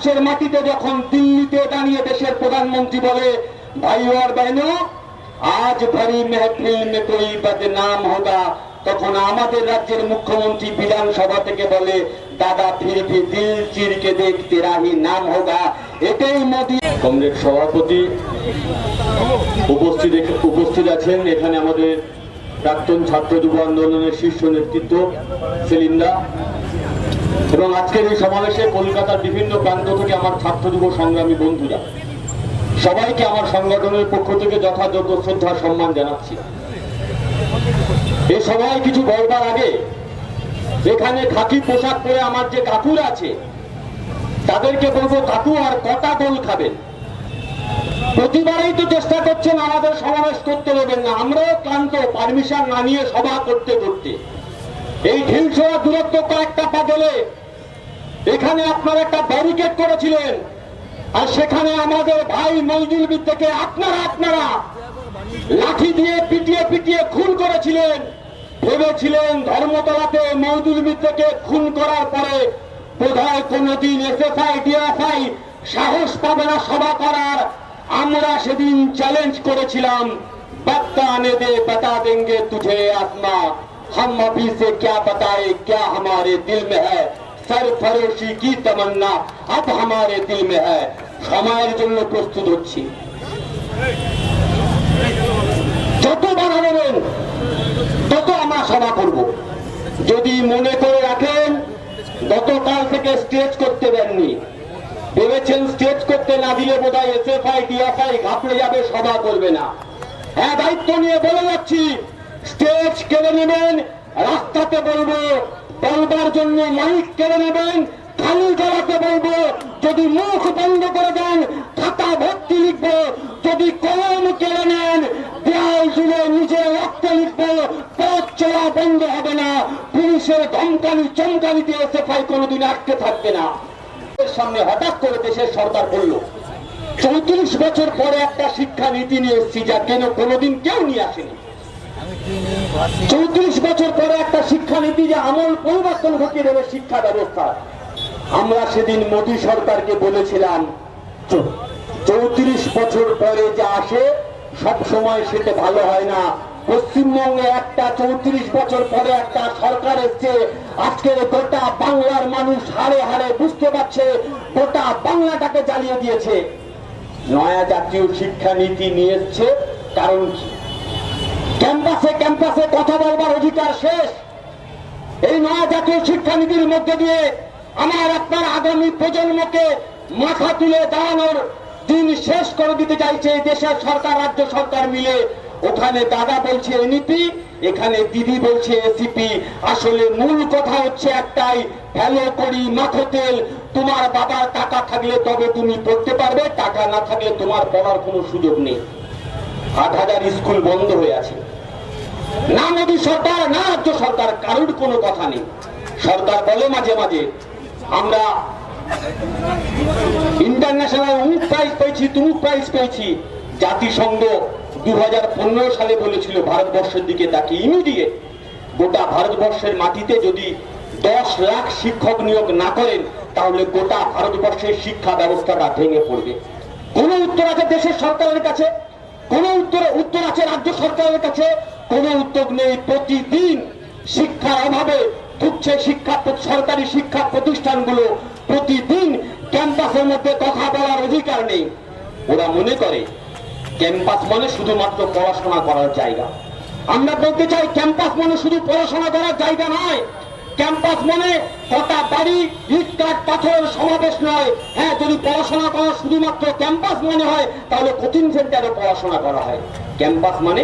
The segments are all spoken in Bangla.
ভারতবর্ষের মাটিতে যখন দিল্লিতে দাঁড়িয়ে দেশের প্রধানমন্ত্রী বলে, ভাই আর বহনো আজ ভরি মেহফিল মে কোই বদনাম হোগা। তখন আমাদের রাজ্যের মুখ্যমন্ত্রী বিধানসভা থেকে বলে, দাদা, ফির ভি দিল চির কে দেখ তেরা নাম হোগা। এটাই মোদী। কংগ্রেস সভাপতি উপস্থিত উপস্থিত আছেন। এখানে আমাদের প্রাক্তন ছাত্র যুব আন্দোলনের শীর্ষ নেতৃত্ব সেলিন্দা এবং আজকের এই সমাবেশে কলকাতার বিভিন্ন প্রান্ত থেকে আমার ছাত্র যুব সংগ্রামী বন্ধুরা, সবাইকে আমার সংগঠনের পক্ষ থেকে যথাযোগ্য শ্রদ্ধা সম্মান জানাচ্ছি। এই সবাই কিছু বলবার আগে, এখানে খাকি পোশাক পরে আমার যে কাকুর আছে, তাদেরকে বলব কাকু আর কটা গোল খাবেন। প্রতিবারই তো চেষ্টা করছেন আমাদের সমাবেশ করতে দেবেন না, আমরাও ক্লান্ত, পারমিশন না নিয়ে সভা করতে করতে। এই ঢিলছোড়া দূরত্ব কয়েকটা পাগলে এখানে আপনারা একটা ব্যারিকেড করেছিলেন আর সেখানে আমাদের ভাই মইদুল থেকে আপনারা আপনারা লাঠি দিয়ে পিটিয়ে পিটিয়ে খুন করেছিলেন ভেবেছিলেন ধর্মতলাতে মৌদুল মিত্রকে খুন করার পরে বোধহয় কোনদিন এসএফআই ডিএফআই সাহস পাবে না সভা করার আমরা সেদিন চ্যালেঞ্জ করেছিলাম बत्ता आने दे बता देंगे तुझे आत्मा हम अभी से क्या बताए क्या हमारे दिल में है সরফরোশি কি তমন্না? আপ হামারে দিল মে হ্যায়। জন্য প্রস্তুত হচ্ছি। যত বাধা তত আমরা সভা করব। যদি মনে করে রাখেন, গতকাল থেকে স্টেজ করতে দেননি। ভেবেছেন স্টেজ করতে না দিলে বোধ হয় এস এফ আই ডিএফআই ঘাপড়ে যাবে, সভা করবে না। হ্যাঁ দায়িত্ব নিয়ে বলে যাচ্ছি, স্টেজ কেড়ে নেবেন, রাস্তাতে বলব বলবার জন্য মাইক কেড়ে নেবেন খালি গলাতে বলব যদি মুখ বন্ধ করে দেন খাতা ভর্তি লিখব যদি কলম কেড়ে নেন দেয়াল জুড়ে নিজের রক্তে লিখব পথ চলা বন্ধ হবে না পুলিশের ধমকানি চমকানিতে এসএফআই কোনোদিন আটকে থাকবে না। এর সামনে হঠাৎ করে দেশের সরকার বলল চৌত্রিশ বছর পরে একটা শিক্ষা নীতি নিয়ে এসেছি যা কেন কোনোদিন কেউ নিয়ে আসেনি? চৌত্রিশ বছর পরে একটা শিক্ষা নীতি যে আমল পরিবর্তন ঘটিয়ে দেবে শিক্ষা ব্যবস্থা। আমরা সেদিন মোদী সরকারকে বলেছিলাম চৌত্রিশ বছর পরে যা আসে, সব সময় সেটা ভালো হয় না। পশ্চিমবঙ্গে একটা চৌত্রিশ বছর পরে একটা সরকার এসছে। আজকের গোটা বাংলার মানুষ হারে হারে বুঝতে পারছে, গোটা বাংলাটাকে জ্বালিয়ে দিয়েছে। নয়া জাতীয় শিক্ষা নীতি নিয়ে এসছে, কারণ ক্যাম্পাসে ক্যাম্পাসে কথা বলবার অধিকার শেষ। এই নয়া জাতীয় শিক্ষানীতির মধ্যে দিয়ে আমার আপনার আগামী প্রজন্মকে মাথা তুলে দাঁড়ানোর দিন শেষ করে দিতে চাইছে দেশের সরকার, রাজ্য সরকার মিলে। ওখানে দাদা বলছে এনইপি, এখানে দিদি বলছে এসিপি। আসলে মূল কথা হচ্ছে একটাই ভ্যালো করি মাথো তেল। তোমার বাবার টাকা থাকলে তবে তুমি পড়তে পারবে, টাকা না থাকলে তোমার পড়ার কোনো সুযোগ নেই। আট হাজার স্কুল বন্ধ হয়ে আছে। না মোদী সরকার, না রাজ্য সরকার, কারোর কোনো কথা নেই। সরকার বলে মাঝে মাঝে, আমরা ইন্টারন্যাশনাল অমুক প্রাইজ পেয়েছি তুমুক প্রাইজ পেয়েছি। জাতিসংঘ দু সালে বলেছিল, ভারতবর্ষের দিকে তাকে ইমিডিয়েট গোটা ভারতবর্ষের মাটিতে যদি দশ লাখ শিক্ষক নিয়োগ না করেন, তাহলে গোটা ভারতবর্ষের শিক্ষা ব্যবস্থাটা ভেঙে পড়বে। কোন উত্তর আছে দেশের সরকারের কাছে? কোন উত্তর উত্তর আছে রাজ্য সরকারের কাছে? কোন উদ্যোগ নেই, প্রতিদিন শিক্ষার অভাবে ঢুকছে শিক্ষা সরকারি শিক্ষা প্রতিষ্ঠানগুলো। প্রতিদিন ক্যাম্পাসের মধ্যে কথা বলার অধিকার নেই। ওরা মনে করে, ক্যাম্পাস মানে শুধুমাত্র পড়াশোনা করার জায়গা। আমরা বলতে চাই, ক্যাম্পাস মানে শুধু পড়াশোনা করার জায়গা নয়। ক্যাম্পাস মানে কটা বাড়ি ইটকাট পাথরের সমাবেশ নয়। হ্যাঁ যদি পড়াশোনা করা শুধুমাত্র ক্যাম্পাস মনে হয়, তাহলে কোচিং সেন্টারে পড়াশোনা করা হয়। ক্যাম্পাস মানে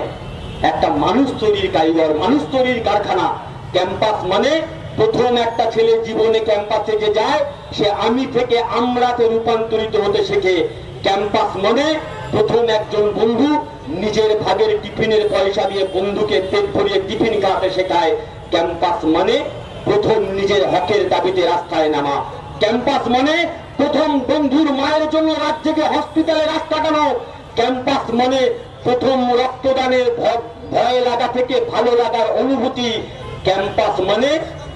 একটা মানুষ তৈরির কারিগর, মানুষ তৈরির কারখানা। ক্যাম্পাস মানে প্রথম একটা ছেলে জীবনে ক্যাম্পাসে যে যায়, সে আমি থেকে আমরাতে রূপান্তরিত হতে শেখে। ক্যাম্পাস মানে প্রথম একজন বন্ধু নিজের ভাগের টিফিনের পয়সা দিয়ে বন্ধুকে পেট ভরিয়ে টিফিন খাওয়াতে শেখায়। ক্যাম্পাস মানে প্রথম নিজের হকের দাবিতে রাস্তায় নামা। ক্যাম্পাস মানে প্রথম বন্ধুর মায়ের জন্য রাত জেগে হসপিটালে রাস্তা কাটানো ক্যাম্পাস মানে প্রথম রক্তদানের ভয় লাগা থেকে ভালো লাগার অনুভূতি ক্যাম্পাস মানে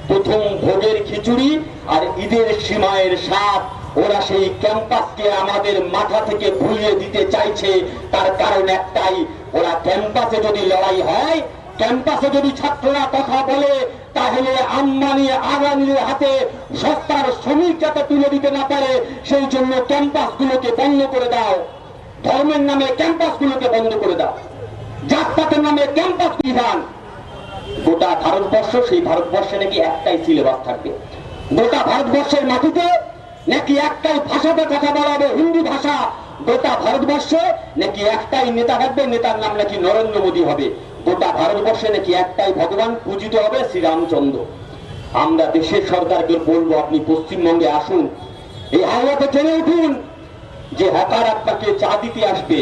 প্রথম ভোগের খিচুড়ি আর ঈদের সীমায়ের স্বাদ। ওরা সেই ক্যাম্পাসকে আমাদের মাথা থেকে ভুলিয়ে দিতে চাইছে। তার কারণ একটাই, ওরা ক্যাম্পাসে যদি লড়াই হয়, ক্যাম্পাসে যদি ছাত্ররা কথা বলে, তাহলে আম্বানি আগামীর হাতে সস্তার শ্রমিক যাতে তুলে দিতে না পারে, সেই জন্য ক্যাম্পাসগুলোকে বন্ধ করে দাও। ধর্মের নামে ক্যাম্পাস ক্যাম্পাসগুলোকে বন্ধ করে দাও। জাতপাতের নামে ক্যাম্পাস বিধান গোটা ভারতবর্ষ, সেই ভারতবর্ষে নাকি একটাই সিলেবাস থাকবে। গোটা ভারতবর্ষের মাটিতে নাকি একটাই ভাষাতে কথা বলা হবে, হিন্দি ভাষা। গোটা ভারতবর্ষে নাকি একটাই নেতা থাকবে, নেতার নাম নাকি নরেন্দ্র মোদী হবে। গোটা ভারতবর্ষে নাকি একটাই ভগবান পূজিত হবে শ্রীরামচন্দ্র। আমরা দেশের সরকারকে বলব, আপনি পশ্চিমবঙ্গে আসুন। এই হাওয়াতে জেনে উঠুন। যে হকার আপনাকে চা দিতে আসবে,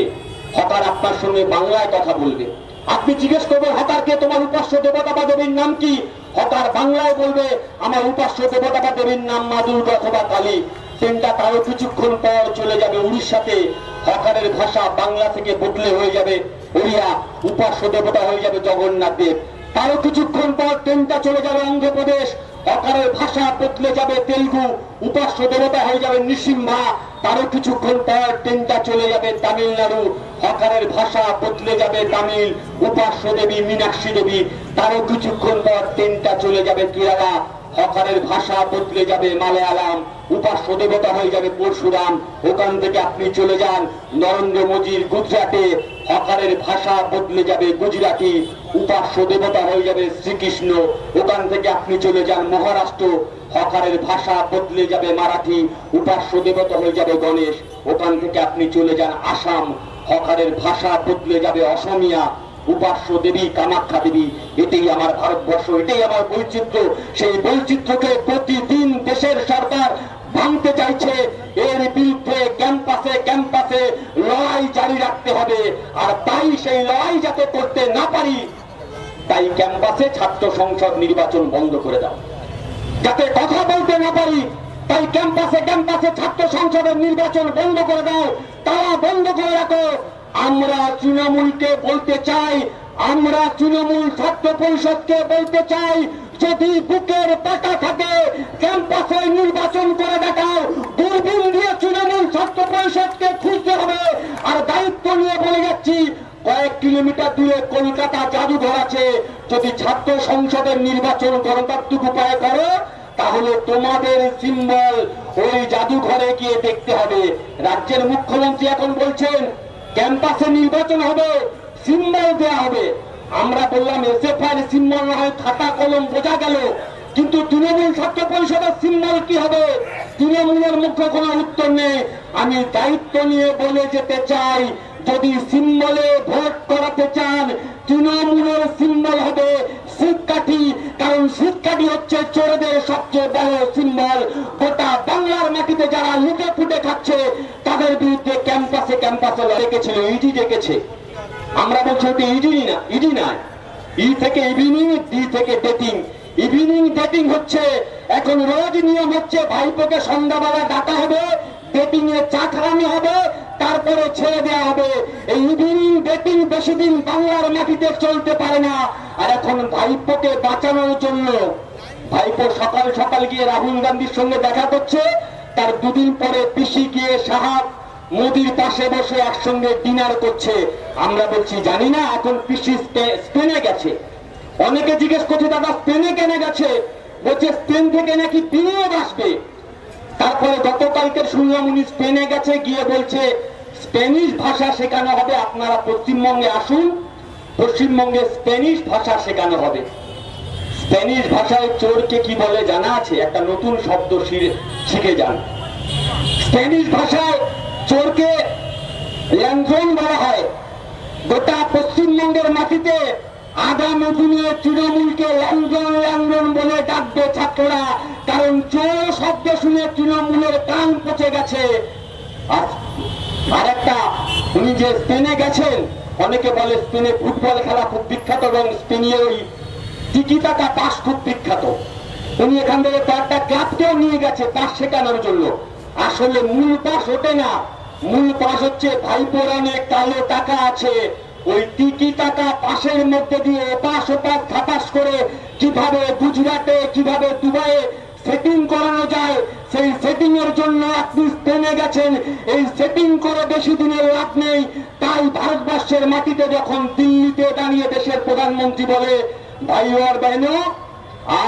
হকার আপনার সঙ্গে বাংলায় কথা বলবে। আপনি জিজ্ঞেস করবেন হকারকে তোমার উপাস্য দেবতা বা দেবীর নাম কি? হকার বাংলায় বলবে, আমার উপাস্য দেবতা বা দেবীর নাম মা অথবা কালী। ট্রেনটা তারও কিছুক্ষণ পর চলে যাবে উড়িষ্যাতে। হকারের ভাষা বাংলা থেকে বদলে হয়ে যাবে। ওড়িয়া উপাস্য দেবতা হয়ে যাবে জগন্নাথ দেব। তারও কিছুক্ষণ পর ট্রেনটা চলে যাবে অন্ধ্রপ্রদেশ। হকারের ভাষা বদলে যাবে তেলুগু, উপাস্য দেবতা হয়ে যাবে নৃসিম্হা তারও কিছুক্ষণ পর ট্রেনটা চলে যাবে তামিলনাড়ু। হকারের ভাষা বদলে যাবে তামিল, উপাস্য দেবী, মীনাক্ষী দেবী। তারও কিছুক্ষণ পর ট্রেনটা চলে যাবে কেরালা। হকারের ভাষা বদলে যাবে মালয়ালাম, উপাস্য দেবতা হয়ে যাবে পরশুরাম। ওখান থেকে আপনি চলে যান নরেন্দ্র মোদীর গুজরাটে। হকারের ভাষা বদলে যাবে গুজরাটি। উপাস্য দেবতা হয়ে যাবে শ্রীকৃষ্ণ। ওখান থেকে আপনি চলে যান মহারাষ্ট্র। হকারের ভাষা বদলে যাবে মারাঠি। উপাস্য দেবতা হয়ে যাবে গণেশ। ওখান থেকে আপনি চলে যান আসাম। হকারের ভাষা বদলে যাবে অসমিয়া। উপাস্য দেবী, কামাখ্যা দেবী, এটাই আমার ভারতবর্ষ, এটাই আমার বৈচিত্র্য। সেই বৈচিত্র্যকে প্রতিদিন দেশের সরকার ভাঙতে চাইছে, এর বিরুদ্ধে ক্যাম্পাসে ক্যাম্পাসে লড়াই জারি রাখতে হবে। আর তাই সেই লড়াই যাতে করতে না পারি, তাই ক্যাম্পাসে ছাত্র সংসদ নির্বাচন বন্ধ করে দাও। যাতে কথা বলতে না পারি, তাই ক্যাম্পাসে ক্যাম্পাসে ছাত্র সংসদের নির্বাচন বন্ধ করে দাও। তারা বন্ধ করে রাখো। আমরা তৃণমূলকে বলতে চাই, আমরা তৃণমূল ছাত্র পরিষদকে বলতে চাই, যদি বুকের পাটা থাকে ক্যাম্পাসে নির্বাচন করে দেখাও দূরবীন দিয়ে তৃণমূল ছাত্র পরিষদকে খুঁজতে হবে আর দায়িত্ব নিয়ে বলে যাচ্ছি কয়েক কিলোমিটার দূরে কলকাতা জাদুঘর আছে। যদি ছাত্র সংসদের নির্বাচন গণতান্ত্রিক উপায়ে করো, তাহলে তোমাদের সিম্বল ওই জাদুঘরে গিয়ে দেখতে হবে। রাজ্যের মুখ্যমন্ত্রী এখন বলছেন ক্যাম্পাসে নির্বাচন হবে সিম্বল দেওয়া হবে। আমরা বললাম এসএফআই সিম্বল না হয়, খাতা, কলম বোঝা গেল। কিন্তু তৃণমূল ছাত্র পরিষদের সিম্বল কি হবে? তৃণমূলের মুখে কোনো উত্তর নেই। আমি দায়িত্ব নিয়ে বলে যেতে চাই যদি সিম্বলে ভোট করাতে চান, তৃণমূলের সিম্বল হবে শিক্ষাটি কারণ শিক্ষাটি হচ্ছে চোরদের সবচেয়ে বড় সিম্বল। গোটা বাংলার মাটিতে যারা লুটে ফুটে খাচ্ছে, তাদের বিরুদ্ধে ক্যাম্পাসে ক্যাম্পাসে রেখেছিল ইডি ডেকেছে। আমরা বলছি ওটা ইডি না ইডি না ই থেকে ইভিনিং ডি থেকে ডেটিং ইভিনিং ডেটিং হচ্ছে, এখন রোজ নিয়ম হচ্ছে ভাইপোকে সন্ধ্যাবেলা ডাকা হবে ডেটিং এ চা খাওয়ানো হবে তারপরে ছেড়ে দেওয়া হবে। এই ইভিনিং ডেটিং বেশি দিন বাংলার মাটিতে চলতে পারে না। আর এখন ভাইপোকে বাঁচানোর জন্য ভাইপো সকাল সকাল গিয়ে রাহুল গান্ধীর সঙ্গে দেখা করছে। তার দুদিন পরে পিসি গিয়ে সাহাব মোদির পাশে বসে একসঙ্গে ডিনার করছে। আমরা বলছি, জানি না, এখন পিসি স্পেনে গেছে। অনেকে জিজ্ঞেস করছে, দাদা, স্পেনে কেনে গেছে? বলছে, স্পেন থেকে নাকি বিনিয়োগ আসবে। তারপরে গতকালকে শুনলাম, উনি স্পেনে গেছে। গিয়ে বলছে স্পেনিশ ভাষা শেখানো হবে, আপনারা পশ্চিমবঙ্গে আসুন। পশ্চিমবঙ্গে স্পেনিশ ভাষা শেখানো হবে। স্পেনিশ ভাষায় চোরকে কি বলে জানা আছে? একটা নতুন শব্দ শিখে যান। স্পেনিশ ভাষায় চোরকে বলা হয়। গোটা পশ্চিমবঙ্গের মাটিতে আগামী দিনে তৃণমূলকে ল্যান্ডন ল্যান্ডন বলে ডাকবে ছাত্ররা, কারণ চোর শব্দ শুনে তৃণমূলের কান পচে গেছে। আর আর উনি যে স্পেনে গেছেন, অনেকে বলে স্পেনে ফুটবল খেলা খুব বিখ্যাত এবং ওই টিকিটাকা পাস খুব বিখ্যাত। উনি এখান থেকে নিয়ে গেছে, পাস শেখানোর জন্য। আসলে মূল পাস ওঠে না। মূল পাস হচ্ছে ভাইপোর অনেক কালো টাকা আছে। ওই টিকি টাকা পাশের মধ্যে দিয়ে ওপাশ ওপাশ থাপাস করে কীভাবে গুজরাটে, কীভাবে দুবাইয়ে সেটিং করানো যায়, সেই সেটিং এর জন্য আপনি স্পেনে গেছেন। এই সেটিং করে বেশি দিনের লাভ নেই। তাই ভারতবর্ষের মাটিতে যখন দিল্লিতে দাঁড়িয়ে দেশের প্রধানমন্ত্রী বলে, ভাই আর বহনো,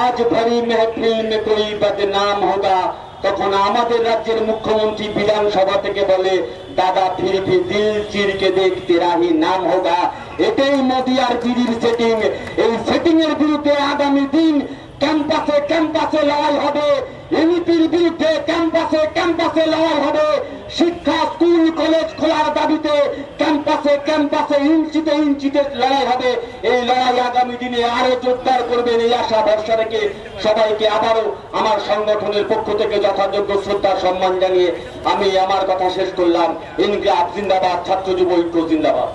আজ ভরি মেহফিল মে কোই বদনাম হোগা? তখন আমাদের রাজ্যের মুখ্যমন্ত্রী বিধানসভা থেকে বলে, দাদা, ফির ভি দিল চির কে দেখ তেরা নাম হোগা। এটাই মোদি আর দিদির সেটিং এই সেটিং এর বিরুদ্ধে আগামী দিন ক্যাম্পাসে ক্যাম্পাসে লড়াই হবে। এমপির বিরুদ্ধে ক্যাম্পাসে ক্যাম্পাসে লড়াই হবে। শিক্ষা, স্কুল, কলেজ খোলার দাবিতে ক্যাম্পাসে ক্যাম্পাসে ইঞ্চিতে ইঞ্চিতে লড়াই হবে। এই লড়াই আগামী দিনে আরও জোরদার করবেন এই আশা ভরসা রেখে সবাইকে আবারও আমার সংগঠনের পক্ষ থেকে যথাযোগ্য শ্রদ্ধা, সম্মান জানিয়ে আমি আমার কথা শেষ করলাম। ইনকলাব জিন্দাবাদ, ছাত্র যুব ঐক্য জিন্দাবাদ।